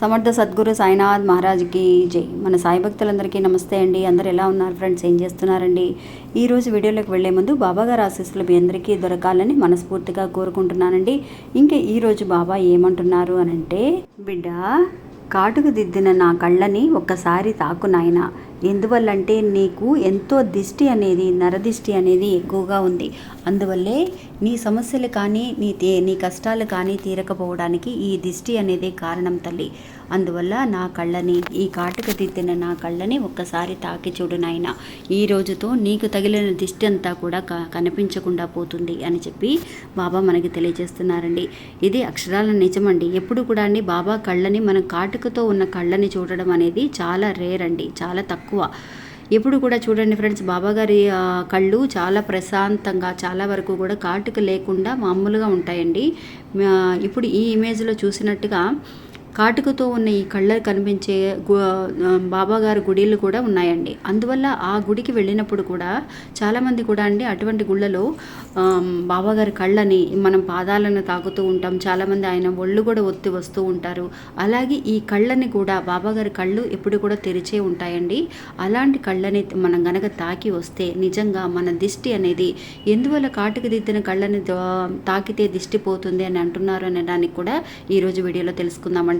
సమర్థ సద్గురు సాయినాథ్ మహారాజ్కి జై. మన సాయి భక్తులందరికీ నమస్తే అండి. అందరు ఎలా ఉన్నారు ఫ్రెండ్స్? ఏం చేస్తున్నారండి? ఈరోజు వీడియోలోకి వెళ్ళే ముందు బాబా గారి ఆశీస్సులు మీ అందరికీ దొరకాలని మనస్ఫూర్తిగా కోరుకుంటున్నానండి. ఇంకా ఈరోజు బాబా ఏమంటున్నారు అని అంటే బిడ్డ కాటుకు దిద్దిన నా కళ్ళని ఒక్కసారి తాకు నాయనా. ఎందువల్లంటే నీకు ఎంతో దిష్టి అనేది నరదిష్టి అనేది ఎక్కువగా ఉంది. అందువల్లే నీ సమస్యలు కానీ నీ తే నీ కష్టాలు కానీ తీరకపోవడానికి ఈ దిష్టి అనేది కారణం తల్లి. అందువల్ల నా కళ్ళని ఈ కాటుక దిద్దిన నా కళ్ళని ఒక్కసారి తాకి చూడు నాయన. ఈ రోజుతో నీకు తగిలిన దిష్టి అంతా కూడా క కనిపించకుండా పోతుంది అని చెప్పి బాబా మనకి తెలియజేస్తున్నారండి. ఇది అక్షరాల నిజమండి ఎప్పుడు కూడా అండి బాబా కళ్ళని మనం కాటుకతో ఉన్న కళ్ళని చూడడం అనేది చాలా రేర్ అండి. చాలా తక్కువ ఎప్పుడు కూడా చూడండి ఫ్రెండ్స్ బాబాగారి కళ్ళు చాలా ప్రశాంతంగా చాలా వరకు కూడా కాటుక లేకుండా మామూలుగా ఉంటాయండి. ఇప్పుడు ఈ ఇమేజ్లో చూసినట్టుగా కాటుకతో ఉన్న ఈ కళ్ళకు కనిపించే గు- బాబాగారి గుడిలు కూడా ఉన్నాయండి. అందువల్ల ఆ గుడికి వెళ్ళినప్పుడు కూడా చాలామంది కూడా అండి అటువంటి గుళ్ళలో బాబాగారి కళ్ళని మనం పాదాలను తాకుతూ ఉంటాం. చాలామంది ఆయన ఒళ్ళు కూడా ఒత్తి వస్తూ ఉంటారు. అలాగే ఈ కళ్ళని కూడా బాబాగారి కళ్ళు ఎప్పుడు కూడా తెరిచే ఉంటాయండి. అలాంటి కళ్ళని మనం గనక తాకి వస్తే నిజంగా మన దిష్టి అనేది ఎందువల్ల కాటుకు దిద్దిన కళ్ళని తాకితే దిష్టి పోతుంది అని అంటున్నారు అనడానికి కూడా ఈరోజు వీడియోలో తెలుసుకుందామండి.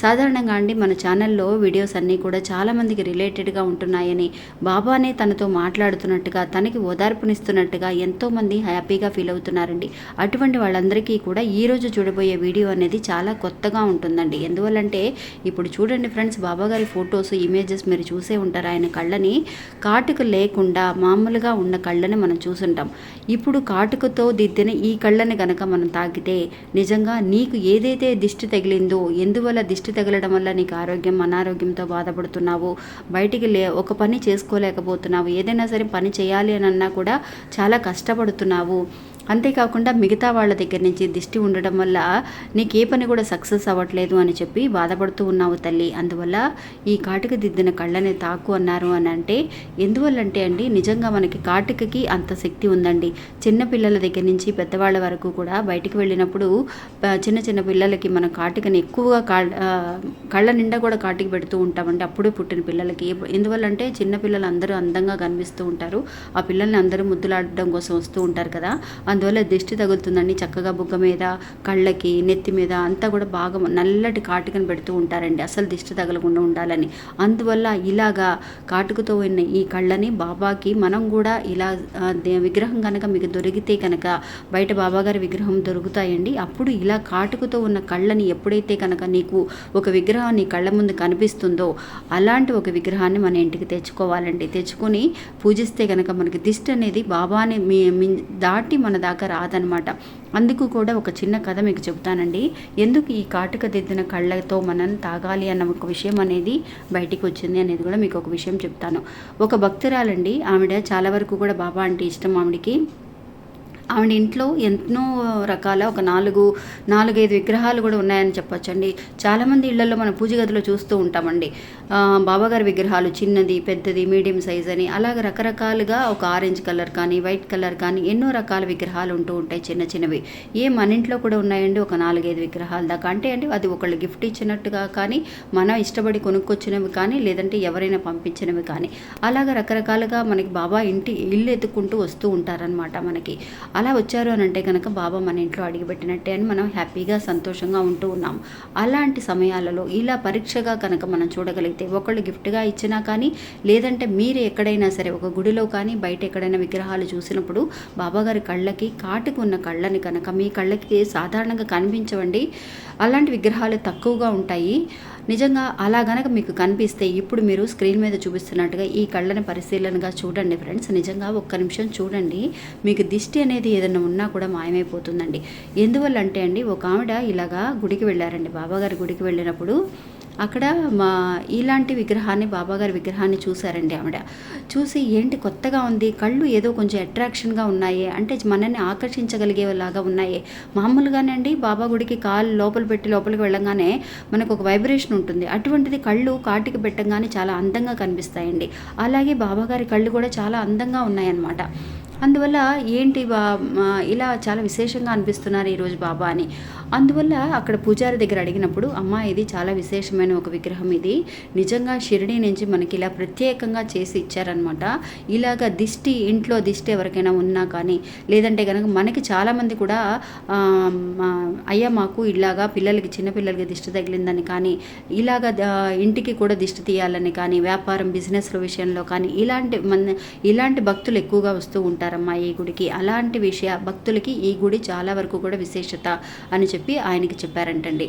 సాధారణంగా అండి మన ఛానల్లో వీడియోస్ అన్నీ కూడా చాలామందికి రిలేటెడ్గా ఉంటున్నాయని బాబానే తనతో మాట్లాడుతున్నట్టుగా తనకి ఓదార్పునిస్తున్నట్టుగా ఎంతోమంది హ్యాపీగా ఫీల్ అవుతున్నారండి. అటువంటి వాళ్ళందరికీ కూడా ఈరోజు చూడబోయే వీడియో అనేది చాలా కొత్తగా ఉంటుందండి. ఎందువల్లంటే ఇప్పుడు చూడండి ఫ్రెండ్స్ బాబాగారి ఫొటోస్ ఇమేజెస్ మీరు చూసే ఉంటారు ఆయన కళ్ళని. కాటుక లేకుండా మామూలుగా ఉన్న కళ్ళని మనం చూసుంటాం. ఇప్పుడు కాటుకతో దిద్దిన ఈ కళ్ళని కనుక మనం తాకితే నిజంగా నీకు ఏదైతే దిష్టి తగిలిందో ఎందువల్ల దిష్టి తగలడం వల్ల నీకు ఆరోగ్యం అనారోగ్యంతో బాధపడుతున్నావు. బయటికి లే ఒక పని చేసుకోలేకపోతున్నావు. ఏదైనా సరే పని చేయాలి అని అన్నా కూడా చాలా కష్టపడుతున్నావు. అంతేకాకుండా మిగతా వాళ్ళ దగ్గర నుంచి దిష్టి ఉండడం వల్ల నీకు ఏ పని కూడా సక్సెస్ అవ్వట్లేదు అని చెప్పి బాధపడుతూ ఉన్నావు తల్లి. అందువల్ల ఈ కాటుక దిద్దిన కళ్ళని తాకు అన్నారు అని అంటే ఎందువల్లంటే అండి నిజంగా మనకి కాటుకకి అంత శక్తి ఉందండి. చిన్న పిల్లల దగ్గర నుంచి పెద్దవాళ్ళ వరకు కూడా బయటికి వెళ్ళినప్పుడు చిన్న చిన్న పిల్లలకి మన కాటుకని ఎక్కువగా కళ్ళ నిండా కూడా కాటుకి పెడుతూ ఉంటామండి. అప్పుడే పుట్టిన పిల్లలకి. ఎందువల్లంటే చిన్న పిల్లలు అందరూ అందంగా కనిపిస్తూ ఉంటారు. ఆ పిల్లల్ని అందరూ ముద్దులాడడం కోసం వస్తూ ఉంటారు కదా. అందువల్ల దిష్టి తగులుతుందండి. చక్కగా బుగ్గ మీద కళ్ళకి నెత్తి మీద అంతా కూడా బాగా నల్లటి కాటుకని పెడుతూ ఉంటారండి. అసలు దిష్టి తగలకుండా ఉండాలని. అందువల్ల ఇలాగా కాటుకతో ఉన్న ఈ కళ్ళని బాబాకి మనం కూడా ఇలా విగ్రహం కనుక మీకు దొరికితే కనుక బయట బాబాగారి విగ్రహం దొరుకుతాయండి. అప్పుడు ఇలా కాటుకతో ఉన్న కళ్ళని ఎప్పుడైతే కనుక నీకు ఒక విగ్రహం నీ కళ్ళ ముందు కనిపిస్తుందో అలాంటి ఒక విగ్రహాన్ని మన ఇంటికి తెచ్చుకోవాలండి. తెచ్చుకొని పూజిస్తే కనుక మనకి దిష్టి అనేది బాబాని మీ దాటి మన దాకా రాదనమాట అందుకు కూడా ఒక చిన్న కథ మీకు చెబుతానండి. ఎందుకు ఈ కాటుక దిద్దిన కళ్ళతో మనం తాగాలి అన్న ఒక విషయం అనేది బయటికి వచ్చింది అనేది కూడా మీకు ఒక విషయం చెప్తాను ఒక భక్తురాలండి ఆవిడ చాలా వరకు కూడా బాబా అంటే ఇష్టం ఆవిడకి. ఆవిడ ఇంట్లో ఎన్నో రకాల ఒక నాలుగు నాలుగైదు విగ్రహాలు కూడా ఉన్నాయని చెప్పొచ్చండి. చాలామంది ఇళ్ళలో మన పూజ గదిలో చూస్తూ ఉంటామండి. బాబాగారి విగ్రహాలు చిన్నది పెద్దది మీడియం సైజ్ అని అలాగ రకరకాలుగా ఒక ఆరెంజ్ కలర్ కానీ వైట్ కలర్ కానీ ఎన్నో రకాల విగ్రహాలు ఉంటూ ఉంటాయి చిన్న చిన్నవి. ఏ మన ఇంట్లో కూడా ఉన్నాయండి ఒక నాలుగైదు విగ్రహాలు దాకా. అంటే అండి అది ఒకళ్ళు గిఫ్ట్ ఇచ్చినట్టుగా కానీ మనం ఇష్టపడి కొనుక్కొచ్చినవి కానీ లేదంటే ఎవరైనా పంపించినవి కానీ అలాగ రకరకాలుగా మనకి బాబా ఇంటి ఇల్లు ఎత్తుకుంటూ వస్తూ ఉంటారనమాట మనకి. అలా వచ్చారు అని అంటే కనుక బాబా మన ఇంట్లో అడిగిపెట్టినట్టే అని మనం హ్యాపీగా సంతోషంగా ఉంటూ ఉన్నాం. అలాంటి సమయాలలో ఇలా పరీక్షగా కనుక మనం చూడగలిగితే ఒకళ్ళు గిఫ్ట్గా ఇచ్చినా కానీ లేదంటే మీరు ఎక్కడైనా సరే ఒక గుడిలో కానీ బయట ఎక్కడైనా విగ్రహాలు చూసినప్పుడు బాబాగారి కళ్ళకి కాటుకు ఉన్న కళ్ళని కనుక మీ కళ్ళకి సాధారణంగా కనిపించవండి. అలాంటి విగ్రహాలు తక్కువగా ఉంటాయి. నిజంగా అలా గనక మీకు కనిపిస్తే ఇప్పుడు మీరు స్క్రీన్ మీద చూపిస్తున్నట్టుగా ఈ కళ్ళని పరిశీలనగా చూడండి ఫ్రెండ్స్. నిజంగా ఒక్క నిమిషం చూడండి. మీకు దిష్టి అనేది ఏదైనా ఉన్నా కూడా మాయమైపోతుందండి. ఎందువల్ల అంటే అండి ఒక ఆవిడ ఇలాగా గుడికి వెళ్ళారండి. బాబాగారి గుడికి వెళ్ళినప్పుడు అక్కడ మా ఇలాంటి విగ్రహాన్ని బాబాగారి విగ్రహాన్ని చూశారండి ఆవిడ. చూసి ఏంటి కొత్తగా ఉంది కళ్ళు ఏదో కొంచెం అట్రాక్షన్గా ఉన్నాయి అంటే మనల్ని ఆకర్షించగలిగేలాగా ఉన్నాయి. మామూలుగానే అండి బాబా గుడికి కాలు లోపల పెట్టి లోపలికి వెళ్ళగానే మనకు ఒక వైబ్రేషన్ ఉంటుంది. అటువంటిది కళ్ళు కాటికి పెట్టగానే చాలా అందంగా కనిపిస్తాయండి. అలాగే బాబాగారి కళ్ళు కూడా చాలా అందంగా ఉన్నాయన్నమాట. అందువల్ల ఏంటి బా ఇలా చాలా విశేషంగా అనిపిస్తున్నారు ఈరోజు బాబా అని. అందువల్ల అక్కడ పూజారి దగ్గర అడిగినప్పుడు అమ్మ ఇది చాలా విశేషమైన ఒక విగ్రహం ఇది. నిజంగా షిరిడి నుంచి మనకి ఇలా ప్రత్యేకంగా చేసి ఇచ్చారనమాట ఇలాగ దిష్టి ఇంట్లో దిష్టి ఎవరికైనా ఉన్నా కానీ లేదంటే కనుక మనకి చాలామంది కూడా అయ్యా మాకు ఇలాగా పిల్లలకి చిన్నపిల్లలకి దిష్టి తగిలిందని కానీ ఇలాగ ఇంటికి కూడా దిష్టి తీయాలని కానీ వ్యాపారం బిజినెస్ల విషయంలో కానీ ఇలాంటి మన ఇలాంటి భక్తులు ఎక్కువగా వస్తూ ఉంటారమ్మా ఈ గుడికి. అలాంటి విషయ భక్తులకి ఈ గుడి చాలా వరకు కూడా విశేషత అని చెప్పి ఆయనకి చెప్పారంటండి.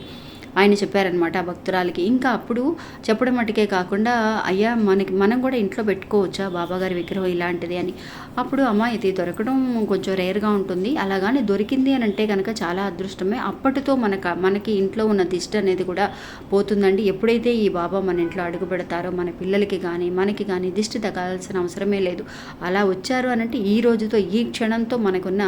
ఆయన చెప్పారనమాట ఆ భక్తురాలకి. ఇంకా అప్పుడు చెప్పడం మటుకే కాకుండా అయ్యా మనకి మనం కూడా ఇంట్లో పెట్టుకోవచ్చా బాబాగారి విగ్రహం ఇలాంటిది అని. అప్పుడు అమ్మ ఇది దొరకడం కొంచెం రేర్గా ఉంటుంది. అలాగానే దొరికింది అని అంటే కనుక చాలా అదృష్టమే. అప్పటితో మనక మనకి ఇంట్లో ఉన్న దిష్టి అనేది కూడా పోతుందండి. ఎప్పుడైతే ఈ బాబా మన ఇంట్లో అడుగు పెడతారో మన పిల్లలకి కానీ మనకి కానీ దిష్టి తగాల్సిన అవసరమే లేదు. అలా వచ్చారు అని అంటే ఈ రోజుతో ఈ క్షణంతో మనకున్న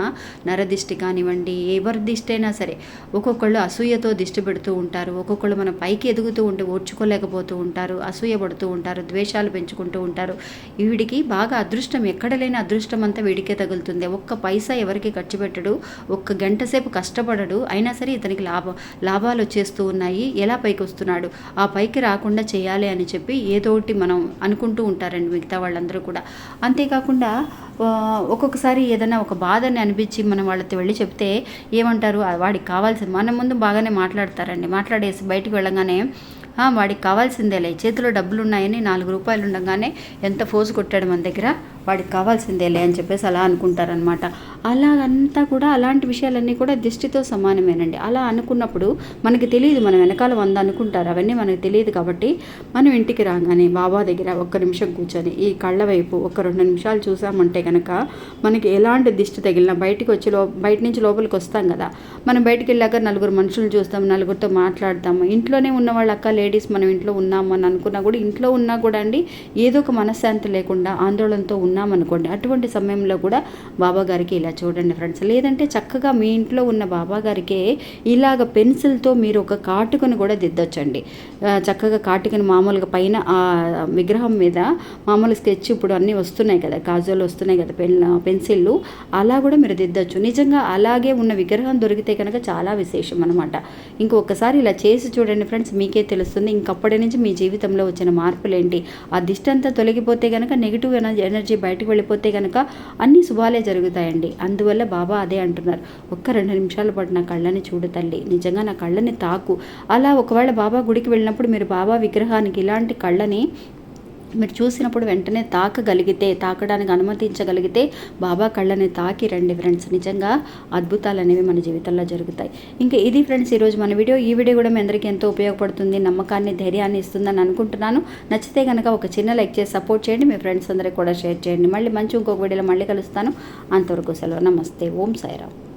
నరదిష్టి కానివ్వండి ఎవరి దిష్టి అయినా సరే ఒక్కొక్కళ్ళు అసూయతో దిష్టి పెడుతూ ఉంటారు. ఉంటారు. ఒక్కొక్కళ్ళు మనం పైకి ఎదుగుతూ ఉంటే ఓడ్చుకోలేకపోతూ ఉంటారు అసూయపడుతూ ఉంటారు ద్వేషాలు పెంచుకుంటూ ఉంటారు. వీడికి బాగా అదృష్టం ఎక్కడ లేని అదృష్టం అంతా వీడికే తగులుతుంది. ఒక్క పైసా ఎవరికి ఖర్చు పెట్టడు ఒక్క గంట సేపు కష్టపడడు అయినా సరే ఇతనికి లాభం లాభాలు వచ్చేస్తూ ఉన్నాయి. ఎలా పైకి వస్తున్నాడు? ఆ పైకి రాకుండా చేయాలి అని చెప్పి ఏదోటి మనం అనుకుంటూ ఉంటారండి మిగతా వాళ్ళందరూ కూడా. అంతేకాకుండా ఒక్కొక్కసారి ఏదైనా ఒక బాధని అనిపించి మనం వాళ్ళతో వెళ్ళి చెప్తే ఏమంటారు? వాడికి కావాల్సింది మన ముందు బాగానే మాట్లాడతారండి. మాట్లాడేసి బయటకు వెళ్ళగానే వాడికి కావాల్సిందేలే చేతిలో డబ్బులు ఉన్నాయని నాలుగు రూపాయలు ఉండగానే ఎంత ఫోజు కొట్టాడు మన దగ్గర? వాడికి కావాల్సిందేలే అని చెప్పేసి అలా అనుకుంటారనమాట అలాగంతా కూడా అలాంటి విషయాలన్నీ కూడా దిష్టితో సమానమేనండి. అలా అనుకున్నప్పుడు మనకి తెలియదు మనం వెనకాల వంద అనుకుంటారు. అవన్నీ మనకు తెలియదు కాబట్టి మనం ఇంటికి రాగానే బాబా దగ్గర ఒక్క నిమిషం కూర్చొని ఈ కళ్ళ వైపు ఒక రెండు నిమిషాలు చూసామంటే కనుక మనకి ఎలాంటి దిష్టి తగిలినా బయటికి వచ్చి లో బయట నుంచి లోపలికి వస్తాం కదా. మనం బయటికి వెళ్ళాక నలుగురు మనుషులు చూస్తాం నలుగురితో మాట్లాడతాము. ఇంట్లోనే ఉన్న వాళ్ళ అక్క లేడీస్ మనం ఇంట్లో ఉన్నాము అని అనుకున్నా కూడా ఇంట్లో ఉన్నా కూడా అండి ఏదో ఒక మనశ్శాంతి లేకుండా ఆందోళనతో ఉన్నామనుకోండి అటువంటి సమయంలో కూడా బాబాగారికి ఇలా చూడండి ఫ్రెండ్స్. లేదంటే చక్కగా మీ ఇంట్లో ఉన్న బాబాగారికి ఇలాగ పెన్సిల్తో మీరు ఒక కాటుకను కూడా దిద్దొచ్చండి. చక్కగా కాటుకను మామూలుగా పైన ఆ విగ్రహం మీద మామూలు స్కెచ్ ఇప్పుడు అన్నీ వస్తున్నాయి కదా కాజోలు వస్తున్నాయి కదా పెన్ పెన్సిళ్ళు అలా కూడా మీరు దిద్దొచ్చు. నిజంగా అలాగే ఉన్న విగ్రహం దొరికితే కనుక చాలా విశేషం అనమాట ఇంకొకసారి ఇలా చేసి చూడండి ఫ్రెండ్స్ మీకే తెలుస్తుంది. ఇంకప్పటి నుంచి మీ జీవితంలో వచ్చిన మార్పులు ఏంటి ఆ దిష్టి అంతా తొలగిపోతే కనుక నెగిటివ్ ఎనర్జీ బయటకు వెళ్ళిపోతే కనుక అన్ని శుభాలే జరుగుతాయండి. అందువల్ల బాబా అదే అంటున్నారు. ఒక్క రెండు నిమిషాల పాటు నా కళ్ళని చూడు తల్లి. నిజంగా నా కళ్ళని తాకు. అలా ఒకవేళ బాబా గుడికి వెళ్ళినప్పుడు మీరు బాబా విగ్రహానికి ఇలాంటి కళ్ళని మీరు చూసినప్పుడు వెంటనే తాకగలిగితే తాకడానికి అనుమతించగలిగితే బాబా కళ్ళని తాకి రండి ఫ్రెండ్స్. నిజంగా అద్భుతాలు అనేవి మన జీవితంలో జరుగుతాయి. ఇంకా ఇది ఫ్రెండ్స్ ఈరోజు మన వీడియో. ఈ వీడియో కూడా మీ అందరికీ ఎంతో ఉపయోగపడుతుంది నమ్మకాన్ని ధైర్యాన్ని ఇస్తుందని అనుకుంటున్నాను. నచ్చితే కనుక ఒక చిన్న లైక్ చేసి సపోర్ట్ చేయండి. మీ ఫ్రెండ్స్ అందరికి కూడా షేర్ చేయండి. మళ్ళీ మంచి ఇంకొక వీడియోలో మళ్ళీ కలుస్తాను. అంతవరకు సెలవు. నమస్తే. ఓం సాయిరావు